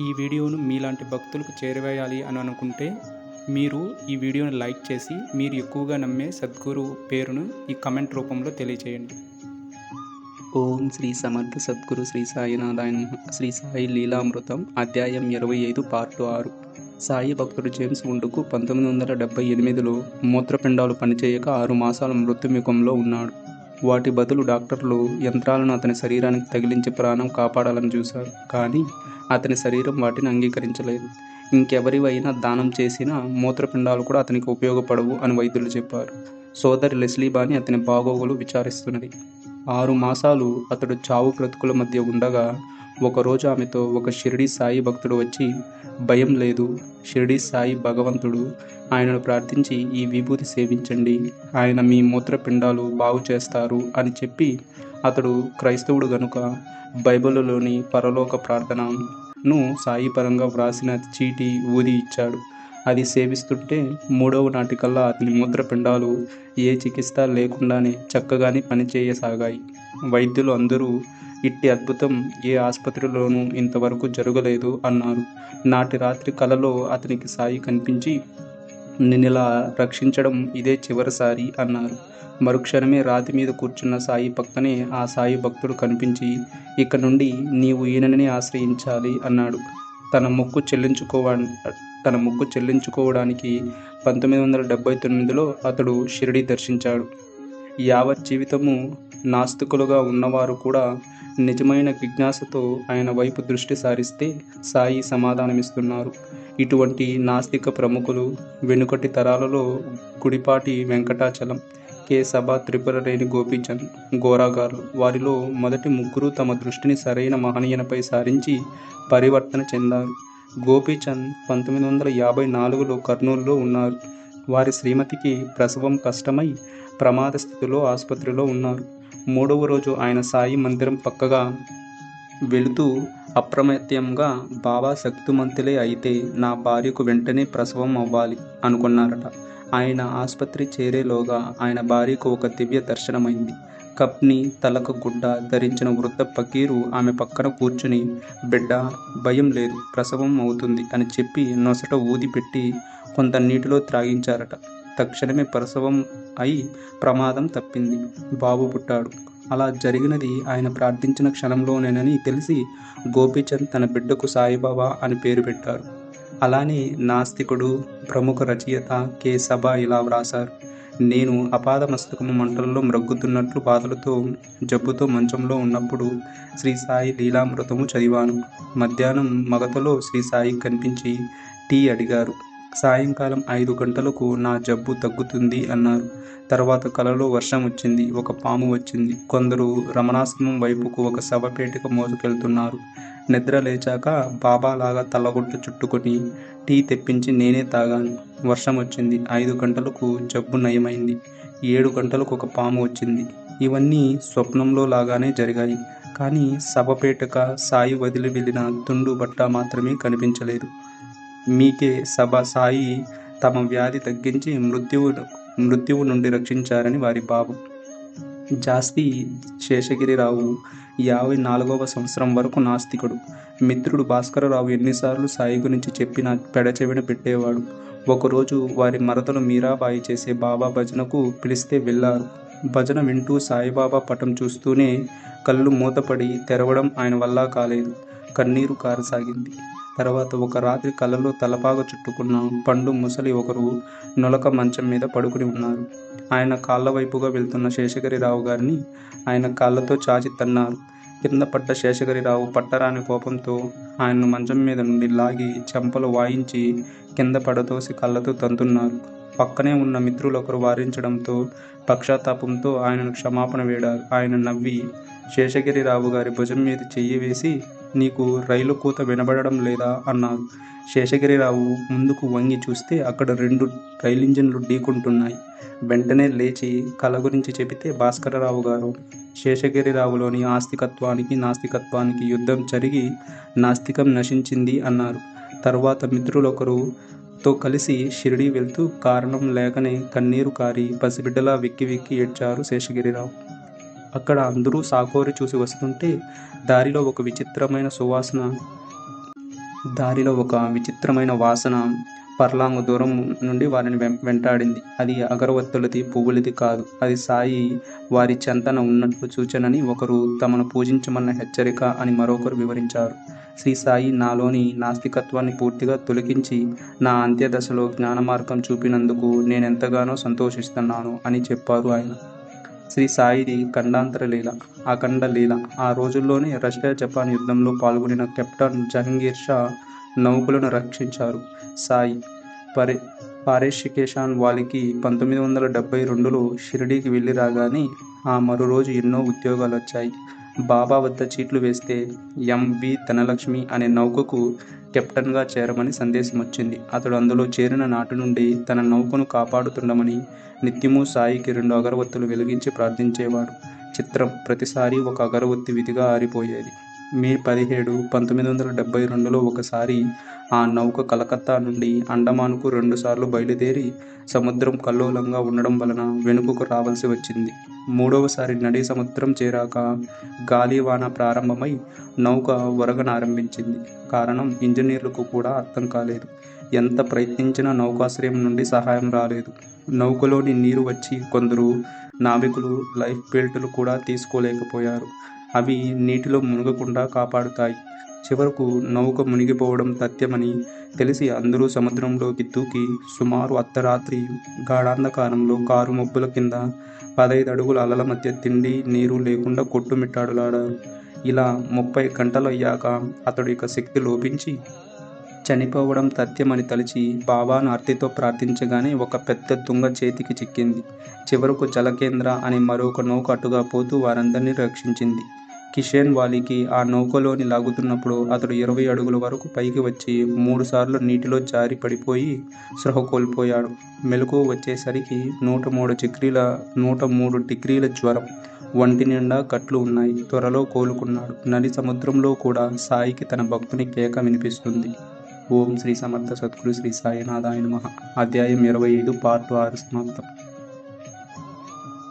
ఈ వీడియోను మీలాంటి భక్తులకు చేరవేయాలి అని అనుకుంటే మీరు ఈ వీడియోని లైక్ చేసి మీరు ఎక్కువగా నమ్మే సద్గురు పేరును ఈ కమెంట్ రూపంలో తెలియచేయండి. ఓం శ్రీ సమర్థ సద్గురు శ్రీ సాయినాథాయ శ్రీ సాయి లీలామృతం అధ్యాయం ఇరవై ఐదు పార్ట్ ఆరు. సాయి భక్తుడు జేమ్స్ ఉండుకు పంతొమ్మిది వందల డెబ్బై ఎనిమిదిలో మూత్రపిండాలు పనిచేయక ఆరు మాసాల మృత్యుముఖంలో ఉన్నాడు. వాటి బదులు డాక్టర్లు యంత్రాలను అతని శరీరానికి తగిలించి ప్రాణం కాపాడాలని చూశారు. కానీ అతని శరీరం వాటిని అంగీకరించలేదు. ఇంకెవరివైనా దానం చేసినా మూత్రపిండాలు కూడా అతనికి ఉపయోగపడవు అని వైద్యులు చెప్పారు. సోదరి లెస్లీబాని అతని బాగోగులు విచారిస్తున్నది. ఆరు మాసాలు అతడు చావు బ్రతుకుల మధ్య ఉండగా ఒకరోజు ఆమెతో ఒక షిరిడి సాయి భక్తుడు వచ్చి భయం లేదు షిరిడి సాయి భగవంతుడు ఆయనను ప్రార్థించి ఈ విభూతి సేవించండి. ఆయన మీ మూత్రపిండాలు బాగు చేస్తారు అని చెప్పి అతడు క్రైస్తవుడు గనుక బైబిల్లోని పరలోక ప్రార్థనను సాయి పరంగా వ్రాసిన చీటి ఊది ఇచ్చాడు. అది సేవిస్తుంటే మూడవ నాటికల్లా అతని మూత్రపిండాలు ఏ చికిత్స లేకుండానే చక్కగానే పనిచేయసాగాయి. వైద్యులు అందరూ ఇట్టి అద్భుతం ఏ ఆసుపత్రిలోనూ ఇంతవరకు జరగలేదు అన్నారు. నాటి రాత్రి కలలో అతనికి సాయి కనిపించి నిన్నలా రక్షించడం ఇదే చివరిసారి అన్నారు. మరుక్షణమే రాతి మీద కూర్చున్న సాయి పక్కనే ఆ సాయి భక్తుడు కనిపించి ఇక నుండి నీవు ఈయనని ఆశ్రయించాలి అన్నాడు. తన మొక్కు చెల్లించుకోవా తన మొక్కు చెల్లించుకోవడానికి పంతొమ్మిది వందల డెబ్బై తొమ్మిదిలో అతడు షిరిడి దర్శించాడు. యావత్ జీవితము నాస్తికులుగా ఉన్నవారు కూడా నిజమైన జిజ్ఞాసతో ఆయన వైపు దృష్టి సారిస్తే సాయి సమాధానమిస్తున్నారు. ఇటువంటి నాస్తిక ప్రముఖులు వెనుకటి తరాలలో గుడిపాటి వెంకటాచలం కె. సభ త్రిపురరేణి గోపీచంద్ గోరాగారు వారిలో మొదటి ముగ్గురు తమ దృష్టిని సరైన మహనీయునిపై సారించి పరివర్తన చెందారు. గోపీచంద్ పంతొమ్మిది వందల యాభై నాలుగులో కర్నూలులో ఉన్నారు. వారి శ్రీమతికి ప్రసవం కష్టమై ప్రమాద స్థితిలో ఆసుపత్రిలో ఉన్నారు. మూడవ రోజు ఆయన సాయి మందిరం పక్కగా వెళుతూ అప్రమత్యంగా బాబా శక్తిమంతులే అయితే నా భార్యకు వెంటనే ప్రసవం అవ్వాలి అనుకున్నారట. ఆయన ఆసుపత్రి చేరేలోగా ఆయన భార్యకు ఒక దివ్య దర్శనమైంది. కప్ని తలకు గుడ్డ ధరించిన వృద్ధ పకీరు ఆమె పక్కన కూర్చుని బిడ్డ భయం లేదు ప్రసవం అవుతుంది అని చెప్పి నొసట ఊది పెట్టి కొంత నీటిలో త్రాగించారట. తక్షణమే ప్రసవం అయి ప్రమాదం తప్పింది. బాబు పుట్టాడు. అలా జరిగినది ఆయన ప్రార్థించిన క్షణంలోనేనని తెలిసి గోపీచంద్ తన బిడ్డకు సాయిబాబా అని పేరు పెట్టారు. అలానే నాస్తికుడు ప్రముఖ రచయిత కె. సభ ఇలా వ్రాసారు నేను అపాద మస్తకము మంటల్లో మ్రగ్గుతున్నట్లు బాధలతో జబ్బుతో మంచంలో ఉన్నప్పుడు శ్రీ సాయి లీలామృతము చదివాను. మధ్యాహ్నం మగతలో శ్రీ సాయి కనిపించి టీ అడిగారు. సాయంకాలం ఐదు గంటలకు నా జబ్బు తగ్గుతుంది అన్నారు. తర్వాత కలలో వర్షం వచ్చింది ఒక పాము వచ్చింది. కొందరు రమణాశ్రమం వైపుకు ఒక శవపేటిక మోసుకెళ్తున్నారు. నిద్ర లేచాక బాబాలాగా తలగొట్టు చుట్టుకొని టీ తెప్పించి నేనే తాగాను. వర్షం వచ్చింది ఐదు గంటలకు జబ్బు నయమైంది. ఏడు గంటలకు ఒక పాము వచ్చింది. ఇవన్నీ స్వప్నంలో లాగానే జరిగాయి. కానీ సభపేటక సాయి వదిలి వెళ్ళిన తుండు బట్ట మాత్రమే కనిపించలేదు. మీకే సభ సాయి తమ వ్యాధి తగ్గించి మృత్యువు మృత్యువు నుండి రక్షించారని వారి భావం జాస్తి శేషగిరిరావు యాభై నాలుగవ సంవత్సరం వరకు నాస్తికుడు. మిత్రుడు భాస్కరరావు ఎన్నిసార్లు సాయి గురించి చెప్పిన పెడచెవిన పెట్టేవాడు. ఒకరోజు వారి మరదలు మీరాబాయి చేసే బాబా భజనకు పిలిస్తే వెళ్ళారు. భజన వింటూ సాయిబాబా పటం చూస్తూనే కళ్ళు మూతపడి తెరవడం ఆయన వల్ల కాలేదు. కన్నీరు కారసాగింది. తర్వాత ఒక రాత్రి కళ్ళలో తలపాగ చుట్టుకున్న పండు ముసలి ఒకరు నొలక మంచం మీద పడుకుని ఉన్నారు. ఆయన కాళ్ళ వైపుగా వెళ్తున్న శేషగిరిరావు గారిని ఆయన కాళ్ళతో చాచి తన్నారు. కింద పడ్డ శేషగిరిరావు పట్టరాని కోపంతో ఆయన్ను మంచం మీద నుండి లాగి చెంపలు వాయించి కింద పడదోసి కళ్ళతో తంతున్నారు. పక్కనే ఉన్న మిత్రులు ఒకరు వారించడంతో పక్షాతాపంతో ఆయనను క్షమాపణ వేడారు. ఆయన నవ్వి శేషగిరిరావు గారి భుజం మీద చెయ్యి వేసి నీకు రైలు కూత వినబడడం లేదా? అన్నారు శేషగిరిరావు ముందుకు వంగి చూస్తే అక్కడ రెండు రైలు ఇంజిన్లు ఢీకుంటున్నాయి. వెంటనే లేచి కళ గురించి చెబితే భాస్కరరావు గారు శేషగిరిరావులోని ఆస్తికత్వానికి నాస్తికత్వానికి యుద్ధం జరిగి నాస్తికం నశించింది అన్నారు. తర్వాత మిత్రులొకరు తో కలిసి షిరిడి వెళ్తూ కారణం లేకనే కన్నీరు కారి పసిబిడ్డలా వెక్కి వెక్కి ఏడ్చారు శేషగిరిరావు. అక్కడ అందరూ సాకోరి చూసి వస్తుంటే దారిలో ఒక విచిత్రమైన సువాసన దారిలో ఒక విచిత్రమైన వాసన పర్లాంగు దూరం నుండి వారిని వెం వెంటాడింది. అది అగరవత్తులది పువ్వులది కాదు. అది సాయి వారి చెంతన ఉన్నట్లు సూచనని ఒకరు తమను పూజించమన్న హెచ్చరిక అని మరొకరు వివరించారు. శ్రీ సాయి నాలోని నాస్తికత్వాన్ని పూర్తిగా తొలగించి నా అంత్యదశలో జ్ఞాన మార్గం చూపినందుకు నేనెంతగానో సంతోషిస్తున్నాను అని చెప్పారు ఆయన. శ్రీ సాయిది ఖండాంతర లీల అఖండ లీల. ఆ రోజుల్లోనే రష్యా జపాన్ యుద్ధంలో పాల్గొనిన కెప్టెన్ జహంగీర్ షా నౌకలను రక్షించారు. సాయి పరే పారేషికేషాన్ వాలికి పంతొమ్మిది వందల డెబ్బై రెండులో షిరిడీకి వెళ్ళి రాగానే ఆ మరో రోజు ఎన్నో ఉద్యోగాలు వచ్చాయి బాబా వద్ద చీట్లు వేస్తే ఎంవి ధనలక్ష్మి అనే నౌకకు కెప్టెన్గా చేరమని సందేశం వచ్చింది. అతడు అందులో చేరిన నాటి నుండి తన నౌకను కాపాడుతుండమని నిత్యము సాయికి రెండు అగరవత్తులు వెలిగించి ప్రార్థించేవాడు. చిత్రం ప్రతిసారి ఒక అగరవత్తి విధిగా ఆరిపోయేది. మే పదిహేడు పంతొమ్మిది వందల డెబ్బై రెండులో ఒకసారి ఆ నౌక కలకత్తా నుండి అండమాన్కు రెండుసార్లు బయలుదేరి సముద్రం కల్లోలంగా ఉండడం వలన వెనుకకు రావాల్సి వచ్చింది. మూడవసారి నడి సముద్రం చేరాక గాలివాన ప్రారంభమై నౌక ఒరగనారంభించింది కారణం ఇంజనీర్లకు కూడా అర్థం కాలేదు. ఎంత ప్రయత్నించినా నౌకాశ్రయం నుండి సహాయం రాలేదు. నౌకలోని నీరు వచ్చి కొందరు నావికులు లైఫ్ బెల్టులు కూడా తీసుకోలేకపోయారు. అవి నీటిలో మునగకుండా కాపాడుతాయి. చివరకు నౌక మునిగిపోవడం తథ్యమని తెలిసి అందరూ సముద్రంలోకి దూకి సుమారు అర్ధరాత్రి గాఢాంధకారంలో కారు మబ్బుల కింద పదహైదు అడుగుల అలల మధ్య తిండి నీరు లేకుండా కొట్టుమిట్టాడులాడారు ఇలా ముప్పై గంటలు అయ్యాక అతడు ఇక శక్తి లోపించి చనిపోవడం తథ్యమని తలిచి బాబాను అర్తితో ప్రార్థించగానే ఒక పెద్ద తుంగ చేతికి చిక్కింది. చివరకు జలకేంద్ర అనే మరొక నౌక అటుగా పోతూ వారందరినీ రక్షించింది. కిషేన్ వాలికి ఆ నౌకలోని లాగుతున్నప్పుడు అతడు ఇరవై అడుగుల వరకు పైకి వచ్చి మూడుసార్లు నీటిలో జారి పడిపోయి స్పృహ కోల్పోయాడు. మెలకు వచ్చేసరికి నూట మూడు డిగ్రీల నూట మూడు డిగ్రీల జ్వరం ఒంటి నిండా కట్లు ఉన్నాయి. త్వరలో కోలుకున్నాడు. నది సముద్రంలో కూడా సాయికి తన భక్తుని కేక వినిపిస్తుంది. ఓం శ్రీ సమర్థ సద్గురు శ్రీ సాయినాథాయ మహా అధ్యాయం ఇరవై ఐదు పార్ట్ ఆరు సమాప్తం.